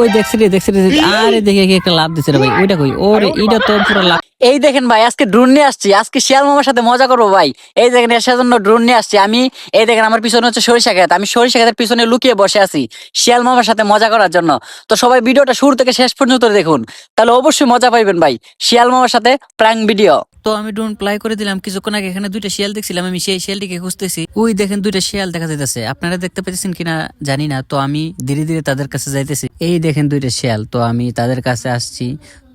ওই দেখছি রে দেখছি রে আরে দেখে কি একটা লাভ দিছে রে ভাই ওইটা কই? ওরে এইটা তো পুরো লাভ। এই দেখেন ভাই আজকে ড্রোন নিয়ে আসছি। আজকে শিয়াল মামার সাথে মজা করব ভাই। এই দেখেন এর জন্য ড্রোন নিয়ে আসছি। আমি এই দেখেন আমার পিছনে হচ্ছে সরিষা ক্ষেত। আমি সরিষা ক্ষেতের পিছনে লুকিয়ে বসে আছি শিয়াল মামার সাথে মজা করার জন্য। তো সবাই ভিডিওটা শুরু থেকে শেষ পর্যন্ত দেখুন। তাহলে অবশ্যই মজা পাইবেন ভাই শিয়াল মামার সাথে প্র্যাঙ্ক ভিডিও তো আমি ড্রোন প্লাই করে দিলাম। কিছুক্ষণ আগে এখানে দুইটা শিয়াল দেখছিলাম, আমি সেই শিয়ালটিকে খুঁজতেছি। ওই দেখেন দুইটা শিয়াল দেখা যাইতেছে। আপনারা দেখতে পেতেছেন কিনা জানি না, তো আমি ধীরে ধীরে তাদের কাছে যাইতেছি। এই দেখেন দুইটা শিয়াল, তো আমি তাদের কাছে আসছি।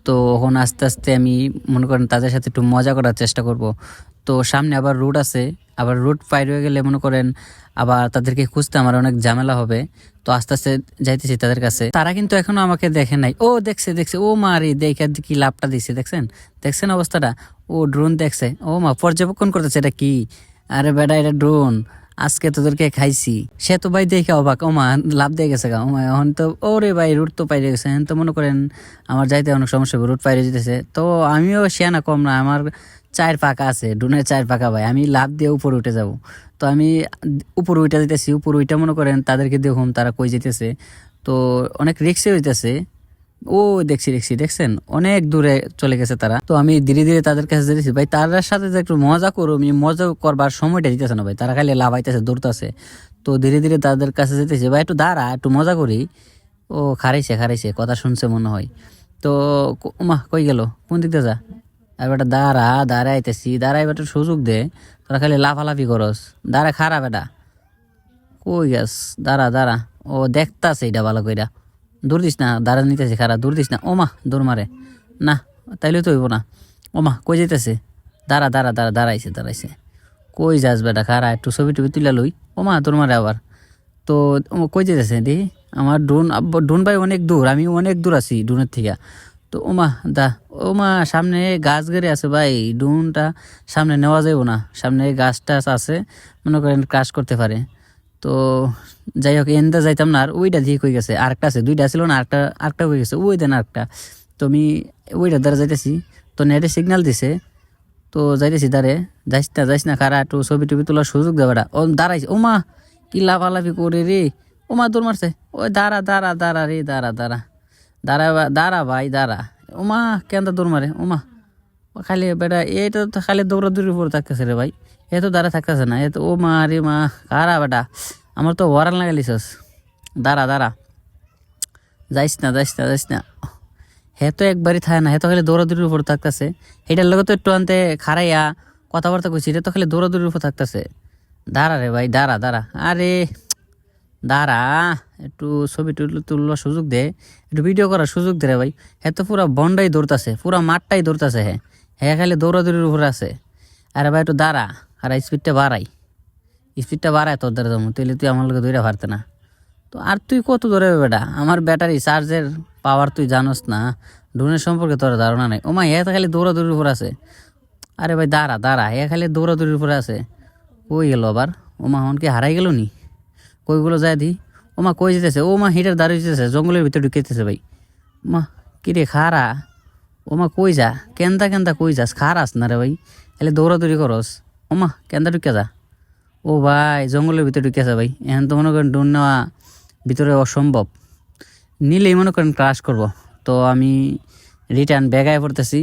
তো এখন আস্তে আস্তে আমি মনে করেন তাদের সাথে একটু মজা করার চেষ্টা করব। তো সামনে আবার রুট আছে, আবার রুট পাইর হয়ে গেলে মনে করেন আবার তাদেরকে খুঁজতে আমার অনেক ঝামেলা হবে। তো আস্তে আস্তে যাইতেছি তাদের কাছে। তারা কিন্তু এখনও আমাকে দেখে নাই। ও দেখছে দেখছে। ও মারি দেখে কি লাভটা দিছে, দেখছেন? দেখছেন অবস্থাটা? ও ড্রোন দেখছে। ও মা, পর্যবেক্ষণ করতেছে এটা কি? আরে বেটা, এটা ড্রোন আজকে তোদেরকে খাইছি। সে তো ভাই দেখে অবাক। ও মা লাভ দিয়ে গেছে গা। ও মা এখন তো, ওরে ভাই, রুট তো পাইরে গেছে। এখন তো মনে করেন, আমার যাইতে অনেক সমস্যা হবে, রুট পাইরে যেতেছে। তো আমিও শিয়ানা কম না, আমার চায়ের পাকা আছে ড্রোনের চায়ের পাকা ভাই। আমি লাভ দিয়ে উপরে উঠে যাব। তো আমি উপরে উঠে যেতেছি উপরে উঠে মনে করেন, তাদেরকে দেখুন, তারা কই যেতেছে তো অনেক রিক্সে হইতেছে। ও দেখছি দেখছি, দেখছেন? অনেক দূরে চলে গেছে তারা। তো আমি ধীরে ধীরে তাদের কাছে যেতেছি ভাই, তার সাথে যে একটু মজা করো আমি মজা করবার সময়টা দিতেছে না ভাই। তারা খালি লাভাইতেছে দৌড়তেছে। তো ধীরে ধীরে তাদের কাছে যেতেছে ভাই, একটু দাঁড়া, একটু মজা করি। ও খারাইছে খারাইছে, কথা শুনছে মনে হয়। তো মা কই গেল? কোন দিক যা? আর বেটা, দাঁড়া দাঁড়াইতেছি দাঁড়াই বেটা সুযোগ দে। তোরা খালি লাফালাফি করস। দাঁড়া খারাপ বেটা। কই গেছ দাঁড়া দাঁড়া। ও দেখতাছে এটা ভালো কইরা। দূর দিস না দাঁড়া নিতেছে খারাপ দূর দিস না। ওমা দৌড় মারে না, তাইলে তো হইব না। ওমা কই যাইতেছে। দাঁড়া দাঁড়া দাঁড়া দাঁড়াইছে দাঁড়াইছে কই যাস বেটা খারা একটু ছবি টবি তুলে লই ওমা দৌড় মারে আবার তো কই যেতেছে দি আমার ড্রোন ড্রোন ভাই অনেক দূর আমি অনেক দূর আছি ড্রোনের থেকে। তো ওমা দা ওমা সামনে গাছ গেড়ে আছে ভাই ড্রোনটা সামনে নেওয়া যাইব না। সামনে গাছ টাছ আছে, মনে করেন ক্রাশ করতে পারে। তো যাই হোক এনদা যাইতাম না, আর ওইটা দিয়ে কই গেছে। আরেকটা আছে, দুইটা ছিল না, আরেকটা আরেকটা কই গেছে। ওই দেন আরেকটা। তো আমি ওইটা দ্বারা যাইতেছি। তো নেটে সিগন্যাল দিছে। তো যাইতেছি দাঁড়ে যাইস না যাইস না খারা একটু ছবি টবি তোলার সুযোগ দেবাটা ও দাঁড়াইছে ও মা কি লাফালাফি করে রে? ও মা দৌড় মারছে। ওই দাঁড়া দাঁড়া দাঁড়া রে, দাঁড়া দাঁড়া। দাঁড়া দাঁড়া ভাই, দাঁড়া। ও মা কেন দৌড় মারে? ও মা খালি বেটা এটা তো খালি দৌড়াদৌড়ির উপর থাকতেছে রে ভাই। এ তো দাঁড়া থাকতেছে না। এ তো, ও মা রে মা, কারা বেটা? আমার তো ওয়ারান লাগালিছস দাঁড়া দাঁড়া। যাইস না যাইস না যাইস না। হে তো একবারই থাকে না, হে তো খালি দৌড়াদৌড়ির উপর থাকতেছে। এটার লগে তো একটু আনতে খারাইয়া কথাবার্তা কইছি, এটা তো খালি দৌড়াদৌড়ির উপর থাকতেছে। দাঁড়া রে ভাই, দাঁড়া দাঁড়া। আরে, দাঁড়া। একটু ছবি তুলবার সুযোগ দে। একটু ভিডিও করার সুযোগ দে রে ভাই। হে তো পুরা বন্ডাই দৌড়তাছে, পুরা মাঠটাই দৌড়তাছে হে। হে খালি দৌড়াদৌড়ির উপরে আছে। আরে ভাই, একটু দাঁড়া। আর স্পিডটা বাড়াই। স্পিডটা বাড়ায় তোর দ্বারা জমো তাহলে তুই আমার লোকে দৌড়া পারতে না। তো আর তুই কত দৌড়ে বেটা? আমার ব্যাটারি চার্জের পাওয়ার তুই জানোস না। ড্রোনের সম্পর্কে তোর ধারণা নাই। ওমা, এ খালি দৌড়াদৌড়ির উপর আছে। আরে ভাই, দাঁড়া দাঁড়া, এ খালি দৌড়াদৌড়ির উপরে আছে। কই গেল আবার? ওমা হন কি হারাই গেল নি? কইগুলো যায় দি। ওমা, কই যেতেছে? ও মা হিটার দাঁড়িয়ে যেতেছে, জঙ্গলের ভিতরে ঢুকেতেছে ভাই। মা কিরে খারা? ওমা, কই যা? কেন্দা কেন্দা, কই যাস? খারাস না রে ভাই। এলে দৌড়াদৌড়ি করস। ওমা কেন্দা ঢুকে যা। ও ভাই, জঙ্গলের ভিতরে ঢুকে যা ভাই। এখন তো মনে করেন ডোন নেওয়া ভিতরে অসম্ভব। নিলেই মনে করেন ক্রাশ করব। তো আমি রিটার্ন ব্যাগায় পড়তেছি।